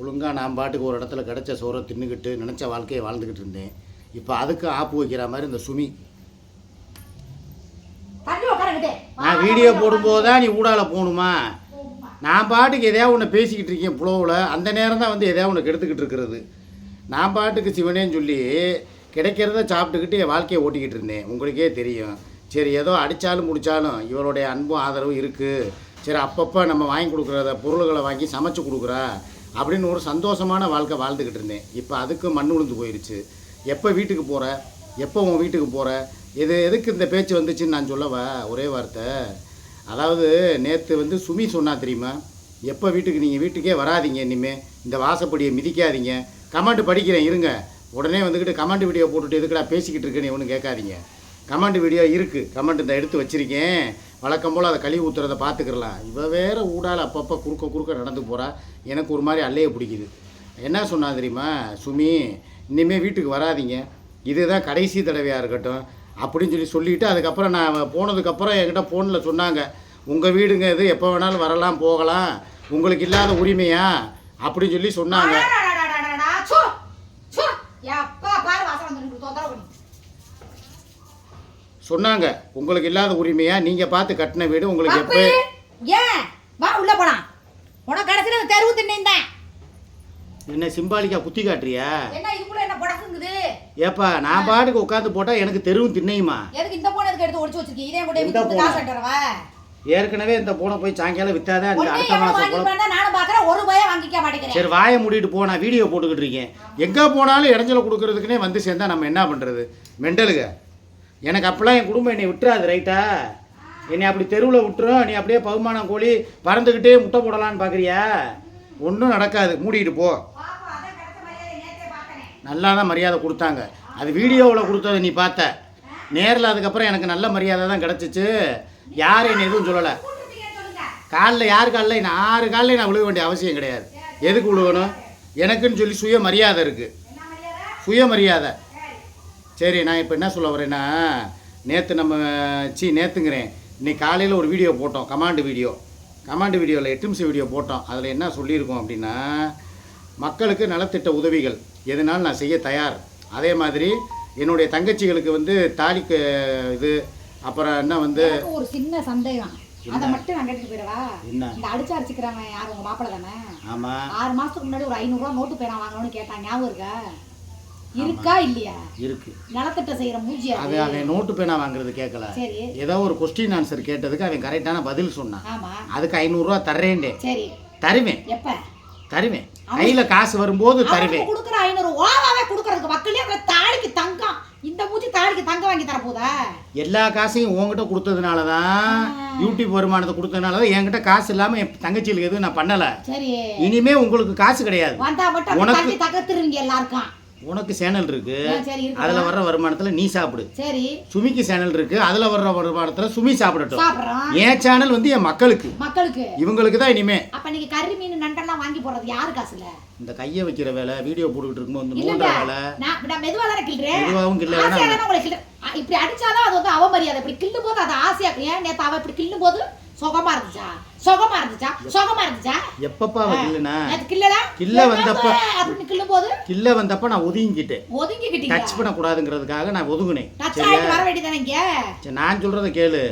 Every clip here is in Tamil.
ஒழுங்காக நான் பாட்டுக்கு ஒரு இடத்துல கிடைச்ச சோறை தின்னுக்கிட்டு நினச்ச வாழ்க்கையை வாழ்ந்துக்கிட்டு இருந்தேன். இப்போ அதுக்கு ஆப்பு வைக்கிற மாதிரி இந்த சுமி. நான் வீடியோ போடும்போது தான் நீ ஊடால போகணுமா? நான் பாட்டுக்கு எதையாவது ஒன்று பேசிக்கிட்டு இருக்கேன் புலவில். அந்த நேரம் தான் வந்து எதையாவது ஒன்று கெடுத்துக்கிட்டு இருக்கிறது. நான் பாட்டுக்கு சிவனேன்னு சொல்லி கிடைக்கிறத சாப்பிட்டுக்கிட்டு என் வாழ்க்கையை ஓட்டிக்கிட்டு இருந்தேன். உங்களுக்கே தெரியும். சரி ஏதோ அடித்தாலும் முடித்தாலும் இவளுடைய அன்பும் ஆதரவும் இருக்குது சரி அப்பப்போ நம்ம வாங்கி கொடுக்குறத பொருள்களை வாங்கி சமைச்சு கொடுக்குறா. அப்படின்னு ஒரு சந்தோஷமான வாழ்க்கை வாழ்ந்துக்கிட்டு இருந்தேன். இப்போ அதுக்கு மண் உளுந்து போயிடுச்சு எப்போ வீட்டுக்கு போகிற எப்போ உன் வீட்டுக்கு போகிற இது எதுக்கு இந்த பேச்சு வந்துச்சுன்னு நான் சொல்லவா? ஒரே வார்த்தை. அதாவது நேற்று வந்து சுமி சொன்னா தெரியுமா? எப்போ வீட்டுக்கு நீங்கள் வீட்டுக்கே வராதீங்க இனிமேல் இந்த வாசப்படியை மிதிக்காதீங்க. கமெண்ட் படிக்கிறேன் இருங்க. உடனே வந்துக்கிட்டு கமெண்ட் வீடியோ போட்டுட்டு எதுக்கடா பேசிக்கிட்டு இருக்கேன்னு ஒன்றும் கேட்காதீங்க. கமெண்ட் வீடியோ இருக்குது கமெண்ட் இந்த எடுத்து வச்சிருக்கேன். வழக்கம் போல் அதை கழுவி ஊற்றுறதை பார்த்துக்கிறலாம் இவ வேற ஊடால அப்பப்போ குறுக்க குறுக்க நடந்து போகிறா எனக்கு ஒரு மாதிரி அல்லைய பிடிக்குது. என்ன சொன்னா தெரியுமா? சுமி இனிமேல் வீட்டுக்கு வராதீங்க. இதுதான் கடைசி தடவையாக இருக்கட்டும். அப்படின்னு சொல்லி சொல்லிவிட்டு அதுக்கப்புறம் நான் போனதுக்கப்புறம் என்கிட்ட ஃபோனில் சொன்னாங்க. உங்கள் வீடுங்க இது எப்போ வேணாலும் வரலாம் போகலாம். உங்களுக்கு இல்லாத உரிமையா? அப்படின்னு சொல்லி சொன்னாங்க அடடடடடடா, சு, சு. எப்பா பாரு வாசம் வந்து நின்று தொந்தரவு பண்ணி. சொன்னாங்க. உங்களுக்கு இல்லாத உரிமையா நீங்கள் பார்த்து கட்டின வீடு உங்களுக்கு. எப்போ ஏன்? வா உள்ள போலாம். உனக்கு கடைசியில இந்த தெருவு தின்னேன் என்ன சிம்பாலிக்கா குத்தி காட்டுறியா? என்ன இதுக்குள்ள என்ன புடக்குங்குது? ஏப்பா நான் பாட்டுக்கு உட்காந்து போட்டால் எனக்கு தெருவும் திண்ணையுமா? எதுக்கு இந்த போன எதுக்கு எடுத்து ஒடிச்சு வச்சிருக்கீங்க இதே கூட phone? காசு ஏற்கனவே இந்த போனை போய் சாயங்காலம் வித்தாதான் இந்த அடுத்த வேணா நானும் பாக்குறேன். ஒரு பயம் வாங்கிக்க மாட்டேங்கிறேன். சரி வாயை மூடிட்டு போ நான் வீடியோ போட்டுக்கிட்டு இருக்கேன். எங்கே போனாலும் இடைஞ்சல கொடுக்கறதுக்குனே வந்து சேர்ந்தா நம்ம என்ன பண்ணுறது மெண்டலுங்க எனக்கு அப்போல்லாம் என் குடும்பம் என்னை விட்டுறாது ரைட்டா என்னை அப்படி தெருவில் விட்டுரும் நீ அப்படியே பகுமானம் கோழி பறந்துக்கிட்டே முட்டை போடலான்னு பார்க்குறியா ஒன்றும் நடக்காது. மூடிட்டு போ. நல்லா தான் மரியாதை கொடுத்தாங்க. அது வீடியோவில் கொடுத்தது நீ பார்த்த. நேரில் அதுக்கப்புறம் எனக்கு நல்ல மரியாதை தான் கிடச்சிச்சு. யாரும் என்னை எதுவும் சொல்லலை. காலில் யார் காலில்? என்ன ஆறு காலில் நான் விழுக வேண்டிய அவசியம் கிடையாது. எதுக்கு விழுகணும்? எனக்குன்னு சொல்லி சுய மரியாதை இருக்குது மரியாதை? சுயமரியாதை. சரி. நான் இப்போ என்ன சொல்ல வரேன்னா நேற்று நம்ம சி நேற்றுங்கிறேன் இன்னைக்கு காலையில் ஒரு வீடியோ போட்டோம் கமாண்டு வீடியோ. கமாண்டு வீடியோவில் எட்டு நிமிஷம் வீடியோ போட்டோம். அதில் என்ன சொல்லியிருக்கோம் அப்படின்னா மக்களுக்கு நலத்திட்ட உதவிகள். எதுனாலும் நான் செய்ய தயார். அதே மாதிரி என்னுடைய தங்கச்சிகளுக்கு வந்து தாலிக்கு இது அப்புறம் என்ன வந்து ஒரு சின்ன சந்தேகம். அதை மட்டும் நான் கேட்டுட்டு போயிடவா? என்ன? இந்த அடிச்சு அடிச்சுக்கிறவன் யார்? உங்க மாப்பிள்ள தானே ஆமாம் ஆறு மாசத்துக்கு முன்னாடி ஒரு ஐநூறு ரூபா நோட்டு பேனா வாங்கணும்னு கேட்டான் ஞாபகம் இருக்கா? இருக்கா இல்லையா? இருக்குது நலத்திட்ட செய்யற மூஞ்சி அது? அவன் நோட்டு பேனா வாங்குறது கேட்கல சரி. ஏதோ ஒரு கொஸ்டின் ஆன்சர் கேட்டதுக்கு அவன் கரெக்டான பதில் சொன்னான். ஆமா. அதுக்கு ஐநூறுரூவா தர்றேன்டே. சரி. தருவேன். எப்ப? தருவேன். கையில் காசு வரும்போது தருவேன். கொடுக்குற ஐநூறு ஓவாவே கொடுக்கறதுக்கு மக்களே அவன் தாலிக்கு தங்கம். இந்த மூஞ்சி தாலிக்கு தங்கம் வாங்கி தர போதா எல்லா காசையும் உங்ககிட்ட கொடுத்ததுனால தான் யூடியூப் வருமானத்தை கொடுத்ததுனால தான் என்கிட்ட காசு இல்லாமல் என் தங்கச்சிகளுக்கு எதுவும் நான் பண்ணலை. சரி. இனிமே உங்களுக்கு காசு கிடையாது. வந்தா மட்டும் அப்படி உனக்கு- தள்ளி தகர்த்துருவீங்க எல்லாருக்கும். உனக்கு சேனல் இருக்கு. அதில் வர்ற வருமானத்தில் நீ சாப்பிடு. சரி. சுமிக்கு சேனல் இருக்கு. அதில் வர்ற வருமானத்தில் சுமி சாப்பிடட்டும். என் சேனல் வந்து என் மக்களுக்கு. மக்களுக்கு. இவங்களுக்கு தான் இனிமே. அப்ப நீங்க கறி மீன் நண்டெல்லாம் வாங்கி போடுறது யாரு காசுல? இந்த கையை வைக்கிற வேலை வீடியோ போட்டுக்கிட்டு இருக்கும்போது இல்லங்க. மூன்ற வேலை. நான் மெதுவா தானே கிள்றேன். மெதுவாவும் கிள்ள வேணாம் இப்படி அடிச்சாதான் அது வந்து அவமரியாதை. இப்படி கிள்ளும் போது அது ஆசையா ஏன் நேத்து அவ இப்படி கிள்ளும் போது சுகமா இருந்துச்சா? சுகமா இருந்துச்சா? சுகமா இருந்துச்சா? எப்பப்பா நேத்து கிள்ளல கிள்ள வந்தப்ப- அப்படின்னு கிள்ளும் போது கில்ல வந்தப்ப நான் ஒதுங்கிக்கிட்டேன். ஒதுங்கிக்கிட்டீங்க டச் பண்ணக்கூடாதுங்கிறதுக்காக நான் ஒதுங்கினேன். டச் ஆயிட்டு வர வேண்டியதானே இங்க? நான் சொல்கிறத கேளு.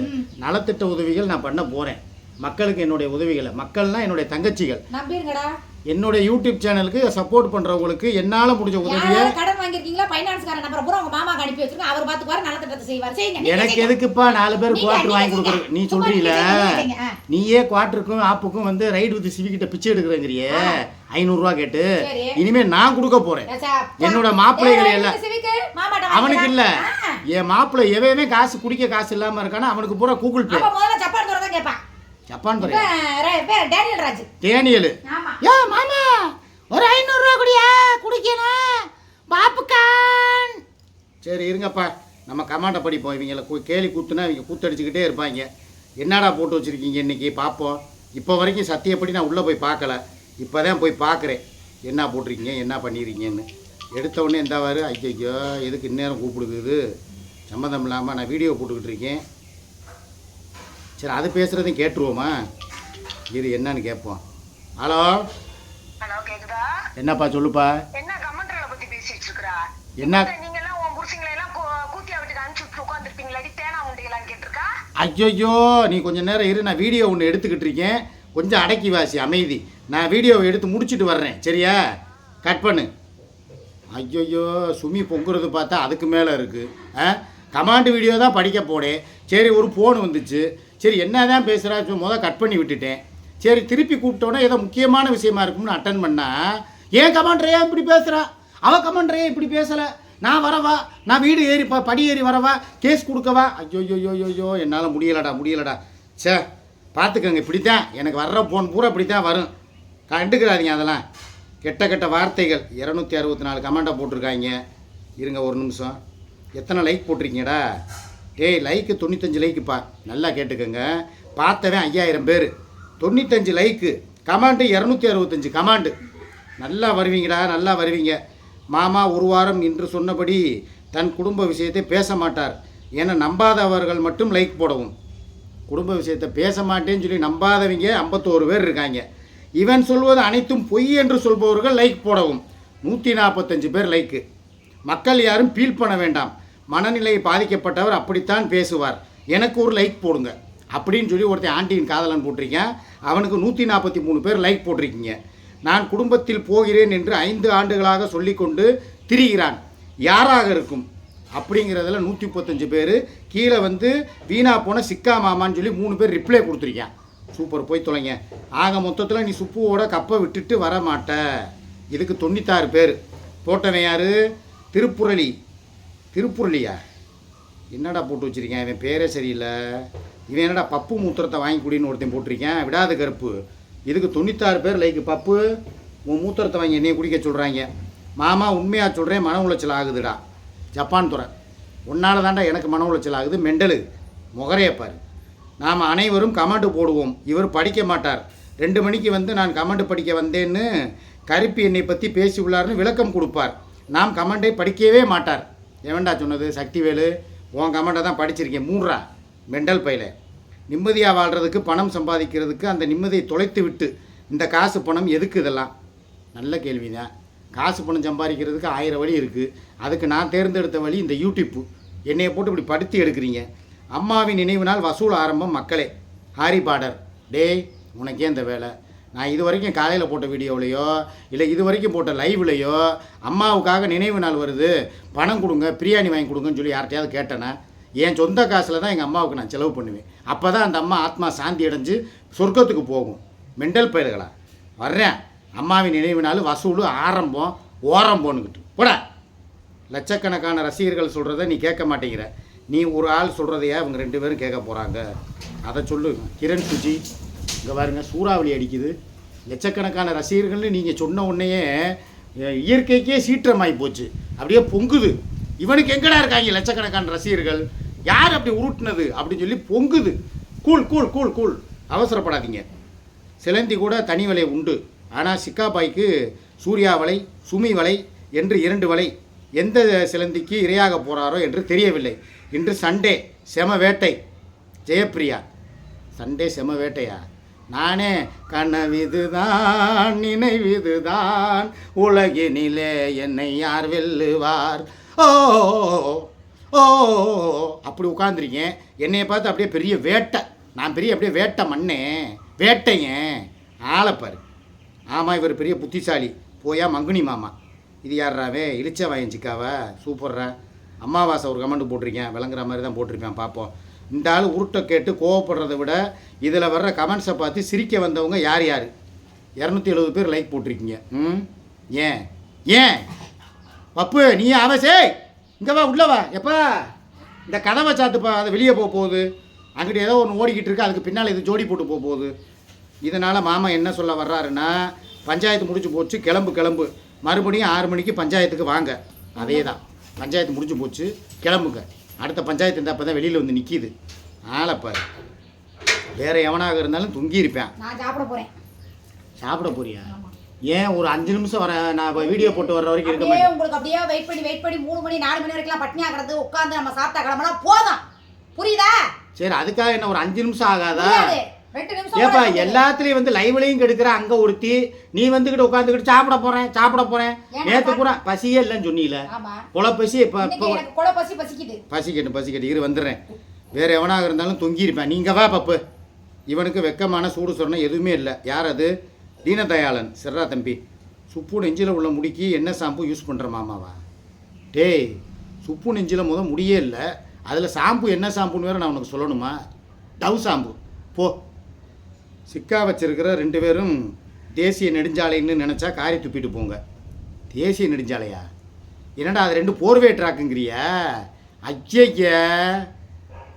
நலத்திட்ட உதவிகள் நான் பண்ண போகிறேன் மக்களுக்கு என்னுடைய உதவிகளை. மக்கள்னா என்னுடைய தங்கச்சிகள். நம்பிருங்கடா. என்னுடைய யூடியூப் சேனலுக்கு சப்போர்ட் பண்ணுறவங்களுக்கு என்னால் முடிஞ்ச உதவியை கடன் ஃபைனான்ஸ்கார நம்பரை பூரா உங்க மாமாக்கு அனுப்பி வச்சிருக்கேன். அவர் பார்த்துக்குவாரு நல்ல திட்டத்தை செய்வார். செய்யுங்க. எனக்கு. எதுக்குப்பா நாலு பேர் குவார்டர் வாங்கி கொடுக்குறது செய்யுங்க. நீ சொல்றீல. நீயே குவார்டருக்கும் ஆப்புக்கும் வந்து ரைடு வித் சிவிக்கிட்ட பிச்சை எடுக்கிறேங்கிறியே ஐநூறுரூவா கேட்டு. இனிமே நான் கொடுக்க போறேன். என்னோட மாப்பிள்ளைகளை எல்லாம் அவனுக்கு இல்ல. என் மாப்பிள்ளை எவமே காசு குடிக்க காசு இல்லாம இருக்கானா அவனுக்கு பூரா Google pay. Japan Daniel Raj. ஆமா. யோ மாமா ஒரு ஐநூறுரூவா குடியா? குடிக்கணும். பாப்புக்கான் சரி இருங்கப்பா. நம்ம கமாண்டை படிப்போம் இவங்களை கு- கேலி கூத்துனா இவங்க கூத்தடிச்சுக்கிட்டே இருப்பாங்க. என்னடா போட்டு வச்சுருக்கீங்க இன்னைக்கு? பார்ப்போம் இப்போ வரைக்கும் சத்தியப்படி நான் உள்ளே போய் பார்க்கல. இப்போ தான் போய் பார்க்குறேன். என்ன போட்டிருக்கீங்க? என்ன பண்ணியிருக்கீங்கன்னு எடுத்த உடனே எந்தாவாரு ஐயோ எதுக்கு இந்நேரம் கூப்பிடுக்குது சம்மந்தம் இல்லாமல் நான் வீடியோ போட்டுக்கிட்டு இருக்கேன். சரி அது பேசுகிறதையும் கேட்டுருவோமா? இது என்னன்னு கேட்போம். ஹலோ? ஹலோ கேக்குதா? என்னப்பா சொல்லுப்பா? கேட்டிருக்கா? ஐயோ நீ கொஞ்ச நேரம் இரு நான் வீடியோ ஒன்று எடுத்துக்கிட்டு இருக்கேன். கொஞ்சம் அடக்கி வாசி அமைதி. நான் வீடியோவை எடுத்து முடிச்சிட்டு வர்றேன் சரியா? கட் பண்ணு. ஐயோ சுமி பொங்குறது பார்த்தா அதுக்கு மேலே இருக்குது ஆ? கமாண்டு வீடியோ தான் படிக்க போனேன் சரி ஒரு ஃபோன் வந்துச்சு. சரி என்ன தான் பேசுகிறா முத கட் பண்ணி விட்டுட்டேன். சரி திருப்பி கூப்பிட்டோன்னே ஏதோ முக்கியமான விஷயமா இருக்கும்னு அட்டன் பண்ணா. ஏன் கமாண்டரையா இப்படி பேசுகிறா அவள் கமெண்ட்ரையே இப்படி பேசலை. நான் வரவா? நான் வீடு ஏறி படி ஏறி வரவா? கேஸ் கொடுக்கவா? ஐயோ ஐயோ ஐயோ என்னால் முடியலடா முடியலடா. சே பார்த்துக்கங்க இப்படித்தான். எனக்கு வர்ற ஃபோன் பூரா இப்படித்தான் வரும். கண்டுக்கிறாதீங்க அதெல்லாம். கெட்ட கெட்ட வார்த்தைகள். இரநூத்தி அறுபத்தி நாலு கமெண்ட்டை போட்டிருக்காங்க. இருங்க ஒரு நிமிஷம். எத்தனை லைக் போட்டிருக்கீங்கடா? டேய் லைக்கு தொண்ணூத்தஞ்சு லைக்குப்பா நல்லா கேட்டுக்கோங்க. பார்த்தவன் ஐயாயிரம் பேர். தொண்ணூத்தஞ்சு லைக்கு கமாண்டு இரநூத்தி அறுபத்தஞ்சு கமாண்டு. நல்லா வருவீங்கடா நல்லா வருவீங்க. மாமா ஒரு வாரம் இன்று சொன்னபடி தன் குடும்ப விஷயத்தை பேச மாட்டார். என நம்பாதவர்கள் மட்டும் லைக் போடவும். குடும்ப விஷயத்தை பேச மாட்டேன்னு சொல்லி நம்பாதவங்க ஐம்பத்தோரு பேர் இருக்காங்க. இவன் சொல்வது அனைத்தும் பொய் என்று சொல்பவர்கள் லைக் போடவும். நூற்றி நாற்பத்தஞ்சு பேர் லைக்கு மக்கள் யாரும் ஃபீல் பண்ண வேண்டாம். மனநிலை பாதிக்கப்பட்டவர் அப்படித்தான் பேசுவார். எனக்கு ஒரு லைக் போடுங்க. அப்படின்னு சொல்லி ஒருத்தன் ஆண்டியின் காதலன் போட்டிருக்கேன். அவனுக்கு நூற்றி நாற்பத்தி மூணு பேர் லைக் போட்டிருக்கீங்க. நான் குடும்பத்தில் போகிறேன் என்று ஐந்து ஆண்டுகளாக சொல்லிக்கொண்டு திரிகிறான். யாராக இருக்கும்? அப்படிங்கிறதுல நூற்றி முப்பத்தஞ்சு பேர். கீழே வந்து வீணா போன சிக்கா மாமான்னு சொல்லி மூணு பேர் ரிப்ளை கொடுத்துருக்கேன் சூப்பர் போய் தொலைங்க. ஆக மொத்தத்தில் நீ சுப்புவோட கப்பை விட்டுட்டு வர மாட்ட இதுக்கு தொண்ணூத்தாறு பேர். போட்டவன் திருப்புரளி. திருப்புரளியா? என்னடா போட்டு வச்சிருக்கேன் இவன் பேரே சரியில்லை. இவன் என்னடா பப்பு மூத்திரத்தை வாங்கி குடின்னு ஒருத்தன் போட்டிருக்கேன் விடாத கருப்பு. இதுக்கு தொண்ணூத்தாறு பேர் லைக்கு பப்பு உன் மூத்திரத்தை வாங்கி என்னையை குடிக்க சொல்கிறாங்க மாமா உண்மையாக சொல்கிறேன் மன உளைச்சல் ஆகுதுடா. ஜப்பான் துறை. உன்னால் தாண்டா எனக்கு மன உளைச்சல் ஆகுது. மெண்டலு முகரையப்பார் நாம் அனைவரும் கமெண்ட் போடுவோம். இவர் படிக்க மாட்டார். ரெண்டு மணிக்கு வந்து நான் கமெண்ட் படிக்க வந்தேன்னு கருப்பி என்னை பற்றி பேசி உள்ளார்னு விளக்கம் கொடுப்பார். நாம் கமெண்டை படிக்கவே மாட்டார். எவன்டா சொன்னது? சக்திவேலு உன் கமெண்டை தான் படிச்சிருக்கேன். மூன்றா மெண்டல் பையில. நிம்மதியாக வாழ்கிறதுக்கு பணம் சம்பாதிக்கிறதுக்கு அந்த நிம்மதியை தொலைத்து விட்டு இந்த காசு பணம் எதுக்கு இதெல்லாம்? நல்ல கேள்வி தான் காசு பணம் சம்பாதிக்கிறதுக்கு ஆயிரம் வழி இருக்குது அதுக்கு நான் தேர்ந்தெடுத்த வழி இந்த யூடியூப்பு என்னைய போட்டு இப்படி படுத்தி எடுக்கிறீங்க. அம்மாவின் நினைவு நாள் வசூல் ஆரம்பம் மக்களே. ஹாரி பாடர் டேய் உனக்கே இந்த வேலை. நான் இது வரைக்கும் காலையில் போட்ட வீடியோவிலையோ இல்லை இது வரைக்கும் போட்ட லைவ்லையோ அம்மாவுக்காக நினைவு நாள் வருது. பணம் கொடுங்க பிரியாணி வாங்கி கொடுங்கன்னு சொல்லி யார்கிட்டையாவது கேட்டேனே? என் சொந்த காசில் தான் எங்கள் அம்மாவுக்கு நான் செலவு பண்ணுவேன். அப்போ தான் அந்த அம்மா ஆத்மா சாந்தி அடைஞ்சு சொர்க்கத்துக்கு போகும். மெண்டல் பயிர்களா வர்றேன். அம்மாவின் நினைவினாலும் வசூல் ஆரம்பம் ஓரம் போனுக்கிட்டு போடா. லட்சக்கணக்கான ரசிகர்கள் சொல்கிறத நீ கேட்க மாட்டேங்கிற. நீ ஒரு ஆள் சொல்கிறதையா இவங்க ரெண்டு பேரும் கேட்க போகிறாங்க அதை சொல்லு. கிரண் சுஜி இங்கே பாருங்க சூறாவளி அடிக்குது. லட்சக்கணக்கான ரசிகர்கள்னு நீங்கள் சொன்ன உடனேயே இயற்கைக்கே சீற்றமாகி போச்சு. அப்படியே பொங்குது. இவனுக்கு எங்கடா இருக்காங்க லட்சக்கணக்கான ரசிகர்கள்? யார் அப்படி உருட்டினது அப்படின்னு சொல்லி பொங்குது. கூல் கூல் கூல் கூல் அவசரப்படாதீங்க. சிலந்தி கூட தனி வலை உண்டு. ஆனால் சிக்காபாய்க்கு சூர்யா வலை சுமி வலை என்று இரண்டு வலை. எந்த சிலந்திக்கு இரையாக போகிறாரோ என்று தெரியவில்லை. இன்று சண்டே செம வேட்டை. ஜெயப்பிரியா. சண்டே செம வேட்டையா? நானே கனவிதுதான் நினைவிதுதான் உலகினிலே என்னை யார் வெல்லுவார்? ஓ. ஓ அப்படி உட்காந்துருக்கேன் என்னையை பார்த்து அப்படியே பெரிய வேட்டை. நான் பெரிய அப்படியே வேட்டை மண்ணே. வேட்டையன் ஆளைப்பார் ஆமாம் இவர் பெரிய புத்திசாலி. போயா மங்குனி மாமா. இது யார்றாவே? இளிச்ச வாயஞ்சிக்காவா சூப்பர்ரா அம்மாவாசை ஒரு கமெண்ட் போட்டிருக்கேன். விளங்குற மாதிரி தான் போட்டிருப்பேன் பார்ப்போம் இந்த ஆள் உருட்டை கேட்டு கோவப்படுறதை விட இதில் வர்ற கமெண்ட்ஸை பார்த்து சிரிக்க வந்தவங்க யார் யார்? இரநூத்தி எழுபது பேர் லைக் போட்டிருக்கீங்க. ம்? ஏன்? ஏன்? பப்பு நீ அவசே இங்கே வா உள்ள வா. எப்பா? இந்த கதவை சாத்துப்பா அது வெளியே போக போகுது. அங்கிட்டு ஏதோ ஒன்று ஓடிக்கிட்டு இருக்கு அதுக்கு பின்னால் இது ஜோடி போட்டு போக போகுது. இதனால் மாமா என்ன சொல்ல வர்றாருன்னா பஞ்சாயத்து முடிஞ்சு போச்சு கிளம்பு கிளம்பு. மறுபடியும் ஆறு மணிக்கு பஞ்சாயத்துக்கு வாங்க. அதே தான் பஞ்சாயத்து முடிஞ்சு போச்சு கிளம்புங்க. அடுத்த பஞ்சாயத்து இந்த அப்போ தான் வெளியில் வந்து நிற்கிது ஆளப்பாரு வேற எவனாக இருந்தாலும் தொங்கியிருப்பேன். நான் சாப்பிட போறேன். சாப்பிட போறியா? ஏன் ஒரு அஞ்சு நிமிஷம் வர நான் வீடியோ போட்டு வர்ற வரைக்கும் இருக்க மாட்டேன். உங்களுக்கு அப்படியே வெயிட் பண்ணி வெயிட் பண்ணி மூணு மணி நாலு மணி வரைக்கும் பட்னியா கிடந்து உட்காந்து நம்ம சாப்பிட்டா கிளம்பலாம் போதும். புரியுதா? சரி அதுக்காக என்ன ஒரு அஞ்சு நிமிஷம் ஆகாதா? ஏப்பா கூட. எல்லாத்துலயும் வந்து லைவ்லையும் கெடுக்கிற அங்க ஒருத்தி நீ வந்துகிட்டு உட்காந்துக்கிட்டு சாப்பிட போறேன் சாப்பிட போறேன். நேத்து பூரா பசியே இல்லைன்னு சொன்னீல. பசி இப்ப இப்ப கொலை பசி பசிக்குது. பசிக்கட்டு பசிக்கட்டு இரு வந்துடுறேன். வேற எவனாக இருந்தாலும் தொங்கியிருப்பேன். நீங்க வா பப்பு. இவனுக்கு வெக்கமான சூடு சொன்ன எதுவுமே இல்லை. யார் அது? தீனதயாளன் சிர்ரா தம்பி சுப்பு நெஞ்சில் உள்ள முடிக்கு என்ன ஷாம்பு யூஸ் பண்ணுற மாமாவா? டேய் சுப்பு நெஞ்சில் முத முடியே இல்லை அதில் ஷாம்பு என்ன ஷாம்புன்னு வேற நான் உனக்கு சொல்லணுமா? Dove shampoo. போ. சிக்கா வச்சிருக்கிற ரெண்டு பேரும் தேசிய நெடுஞ்சாலைன்னு நினச்சா காரி துப்பிட்டு போங்க. தேசிய நெடுஞ்சாலையா? என்னடா அது ரெண்டு போர்வே ட்ராக்குங்கிறியா? ஐயய்ய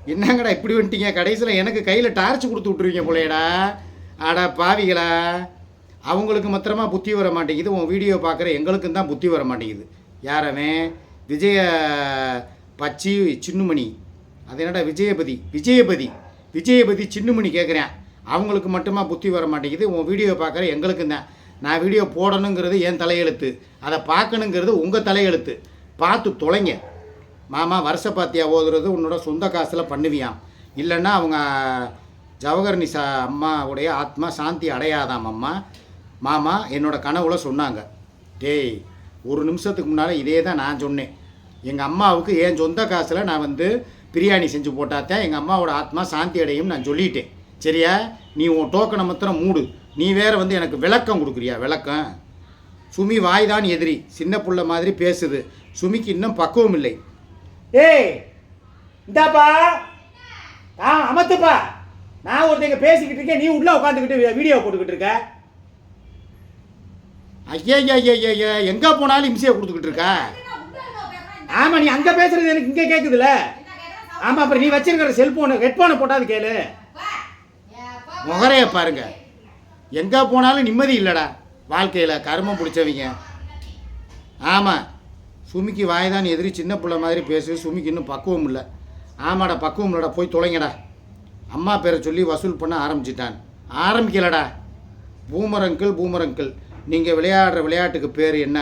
என்னங்கடா இப்படி வந்துட்டீங்க? கடைசியில் எனக்கு கையில் டார்ச் கொடுத்து விட்ருவீங்க போலையடா. அட பாவிகளா. அவங்களுக்கு மாத்திரமா புத்தி வர மாட்டேங்குது. உன் வீடியோ பார்க்குற எங்களுக்கும் தான் புத்தி வர மாட்டேங்குது. யாரவன் விஜய பச்சி சின்னுமணி. அது என்னடா விஜயபதி? விஜயபதி. விஜயபதி சின்னுமணி கேட்குறேன் அவங்களுக்கு மட்டுமா புத்தி வர மாட்டேங்குது. உன் வீடியோ பார்க்குற எங்களுக்கும் தான். நான் வீடியோ போடணுங்கிறது என் தலையெழுத்து. அதை பார்க்கணுங்கிறது உங்கள் தலையெழுத்து. பார்த்து தொலைங்க. மாமா வருஷ பாத்தியா ஓதுறது உன்னோட சொந்த காசில் பண்ணுவியாம். இல்லைன்னா அவங்க ஜவஹர்னிசா அம்மாவுடைய ஆத்மா சாந்தி அடையாதாம் அம்மா. மாமா என்னோட கனவுல சொன்னாங்க. டேய் ஒரு நிமிஷத்துக்கு முன்னால் இதே தான் நான் சொன்னேன். எங்கள் அம்மாவுக்கு என் சொந்த காசில் நான் வந்து பிரியாணி செஞ்சு போட்டாத்தான் எங்கள் அம்மாவோட ஆத்மா சாந்தி அடையும் நான் சொல்லிட்டேன். சரியா? நீ உன் டோக்கனை மாத்திரம் மூடு. நீ வேற வந்து எனக்கு விளக்கம் கொடுக்குறியா? விளக்கம். சுமி வாய் தான் எதிரி. சின்ன புள்ள மாதிரி பேசுது. சுமிக்கு இன்னும் பக்குவம் இல்லை. ஏய் இந்தாப்பா. ஆ அமத்துப்பா நான் ஒருத்தங்க பேசிக்கிட்டு இருக்கேன். நீ உள்ளே உட்காந்துக்கிட்டு வீடியோ போட்டுக்கிட்டு இருக்க. ஐயா ஐயா ஐயா ஐயா எங்கே போனாலும் இம்சையை கொடுத்துக்கிட்டு இருக்க? ஆமாம் நீ அங்கே பேசுறது எனக்கு இங்கே கேட்குதுல ஆமாம் அப்புறம் நீ வச்சிருக்கிற செல்ஃபோனு ஹெட்ஃபோனை போட்டாது கேளு. முகரைய பாருங்க. எங்கே போனாலும் நிம்மதி இல்லைடா வாழ்க்கையில் கருமம் பிடிச்சவங்க. ஆமாம் சுமிக்கு வாய்தான் எதிரி சின்ன பிள்ளை மாதிரி பேசு சுமிக்கு இன்னும் பக்குவம் இல்லை. ஆமாடா பக்குவம் இல்லைடா போய் தொலைங்கடா. அம்மா பேரை சொல்லி வசூல் பண்ண ஆரம்பிச்சிட்டான். ஆரம்பிக்கலடா. பூமரங்கிள் பூமரங்கிள். நீங்கள் விளையாடுற விளையாட்டுக்கு பேர் என்ன?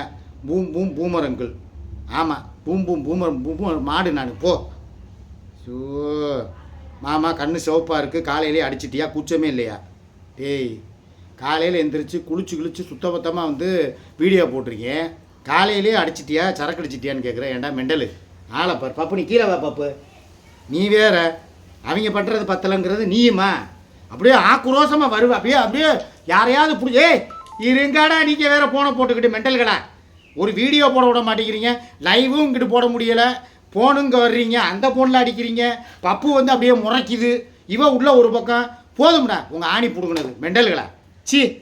பூம் பூம் பூமரங்கள். ஆமாம் பூம் பூம் பூமர் மாடு நான் போ. ஸோ மாமா கண்ணு சிவப்பாக இருக்குது காலையிலே அடிச்சிட்டியா? கூச்சமே இல்லையா? டேய் காலையில் எந்திரிச்சு குளிச்சு குளிச்சு சுத்தபத்தமாக வந்து வீடியோ போட்டிருக்கேன். காலையிலே அடிச்சிட்டியா? சரக்கு அடிச்சிட்டியான்னு கேட்குறேன் ஏண்டா மெண்டலு? ஆளை பார். பப்பு நீ கீழே வா பப்பு. நீ வேற. அவங்க பண்ணுறது பத்தலைங்கிறது நீயுமா? அப்படியே ஆக்ரோஷமாக வருவ. அப்படியே அப்படியே யாரையாவது பிடி ஏய் இருங்காடா நீங்கள் வேற ஃபோனை போட்டுக்கிட்டு மெண்டல்களா ஒரு வீடியோ போட விட மாட்டேங்கிறீங்க. லைவும் இங்கிட்டு போட முடியலை. ஃபோனுங்க வர்றீங்க. அந்த ஃபோனில் அடிக்கிறீங்க. பப்பு வந்து அப்படியே முறைக்குது. இவன் உள்ள ஒரு பக்கம். போதும்டா. உங்கள் ஆணி பிடுங்கினது. மெண்டல்களா சி